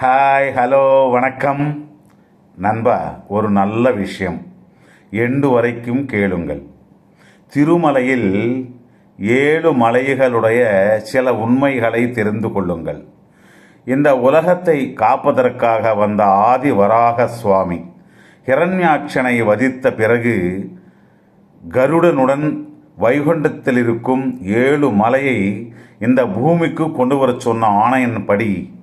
Hi hello வணக்கம். நண்பா ஒரு நல்ல விஷயம். எண்டு வரைக்கும் கேளுங்கள். திருமலையில் ஏழு மலைகளுடைய சில உண்மைகளை தெரிந்து கொள்ளுங்கள். இந்த உலகத்தை காப்பதற்காக வந்த ஆதி வராக சுவாமி ஹிரண்யாட்சனை வதித்த பிறகு கருடனுடன் வைகுண்டத்தில் இருக்கும் ஏழு மலையை இந்த பூமிக்கு கொண்டு வரச் சொன்ன ஆணையின்படி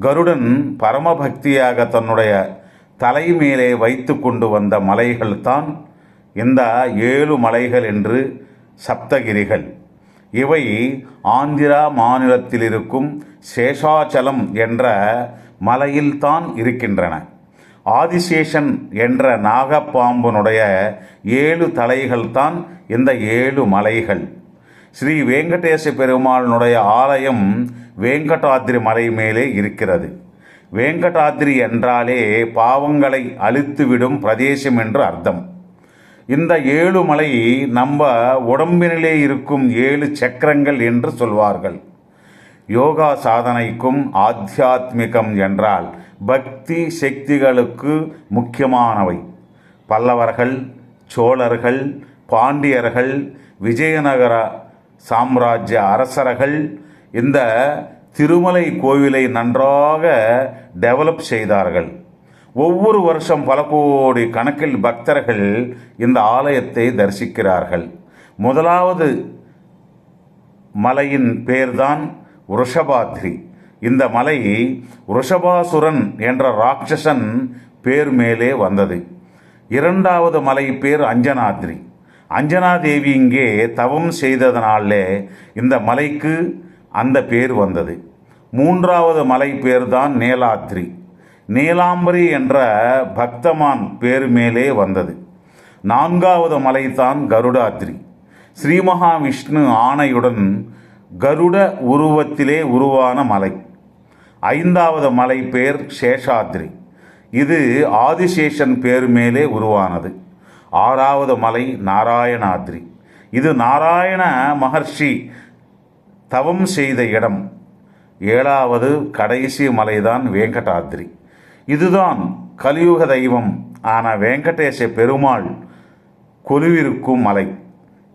கருடன் பரமபக்தியாக தன்னுடைய தலை மேலே வைத்து கொண்டு வந்த மலைகள் தான் இந்த ஏழு மலைகள் என்று சப்தகிரிகள். இவை ஆந்திரா மாநிலத்தில் இருக்கும் சேஷாச்சலம் என்ற மலையில்தான் இருக்கின்றன. ஆதிசேஷன் என்ற நாகப்பாம்பனுடைய ஏழு தலைகள் தான் இந்த ஏழு மலைகள். ஸ்ரீ வேங்கடேச பெருமாளினுடைய ஆலயம் வேங்கடாத்ரி மலை மேலே இருக்கிறது. வேங்கடாத்ரி என்றாலே பாவங்களை அழித்துவிடும் பிரதேசம் என்று அர்த்தம். இந்த ஏழு மலை நம்ம உடம்பினிலே இருக்கும் ஏழு சக்கரங்கள் என்று சொல்வார்கள். யோகா சாதனைக்கும் ஆத்தியாத்மிகம் என்றால் பக்தி சக்திகளுக்கு முக்கியமானவை. பல்லவர்கள் சோழர்கள் பாண்டியர்கள் விஜயநகர சாம்ராஜ்ய அரசர்கள் இந்த திருமலை கோவிலை நன்றாக டெவலப் செய்தார்கள். ஒவ்வொரு வருஷம் பல கோடி கணக்கில் பக்தர்கள் இந்த ஆலயத்தை தரிசிக்கிறார்கள். முதலாவது மலையின் பேர்தான் ருஷபாத்ரி. இந்த மலை ருஷபாசுரன் என்ற ராட்சசன் பேர் மேலே வந்தது. இரண்டாவது மலை பேர் அஞ்சனாத்ரி. அஞ்சனாதேவி இங்கே தவம் செய்ததனாலே இந்த மலைக்கு அந்த பேர் வந்தது. மூன்றாவது மலை பேர்தான் நேலாத்ரி நீலாம்பரி என்ற பக்தமான் பேர் மேலே வந்தது. நான்காவது மலை தான் கருடாத்ரி ஸ்ரீ மகாவிஷ்ணு ஆணையுடன் கருட உருவத்திலே உருவான மலை. ஐந்தாவது மலை பேர் சேஷாத்ரி இது ஆதிசேஷன் பேர் மேலே உருவானது. ஆறாவது மலை நாராயணாத்ரி. இது நாராயண மகர்ஷி தவம் செய்த இடம். ஏழாவது கடைசி மலைதான் வேங்கடாத்ரி. இதுதான் கலியுக தெய்வம் ஆன வெங்கடேச பெருமாள் கொலுவிருக்கும் மலை.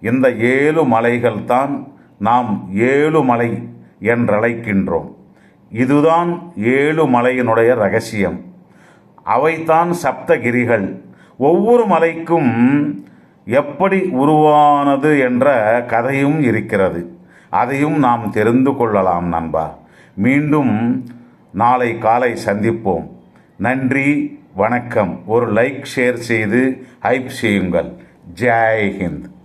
இந்த ஏழு மலைகள் தான் நாம் ஏழு மலை என்றழைக்கின்றோம். இதுதான் ஏழு மலையினுடைய ரகசியம். அவைதான் சப்தகிரிகள். ஒவ்வொரு மலைக்கும் எப்படி உருவானது என்ற கதையும் இருக்கிறது. அதையும் நாம் தெரிந்து கொள்ளலாம் நண்பா. மீண்டும் நாளை காலை சந்திப்போம். நன்றி வணக்கம். ஒரு லைக் ஷேர் செய்து ஹைப் செய்யுங்கள். ஜெய் ஹிந்த்.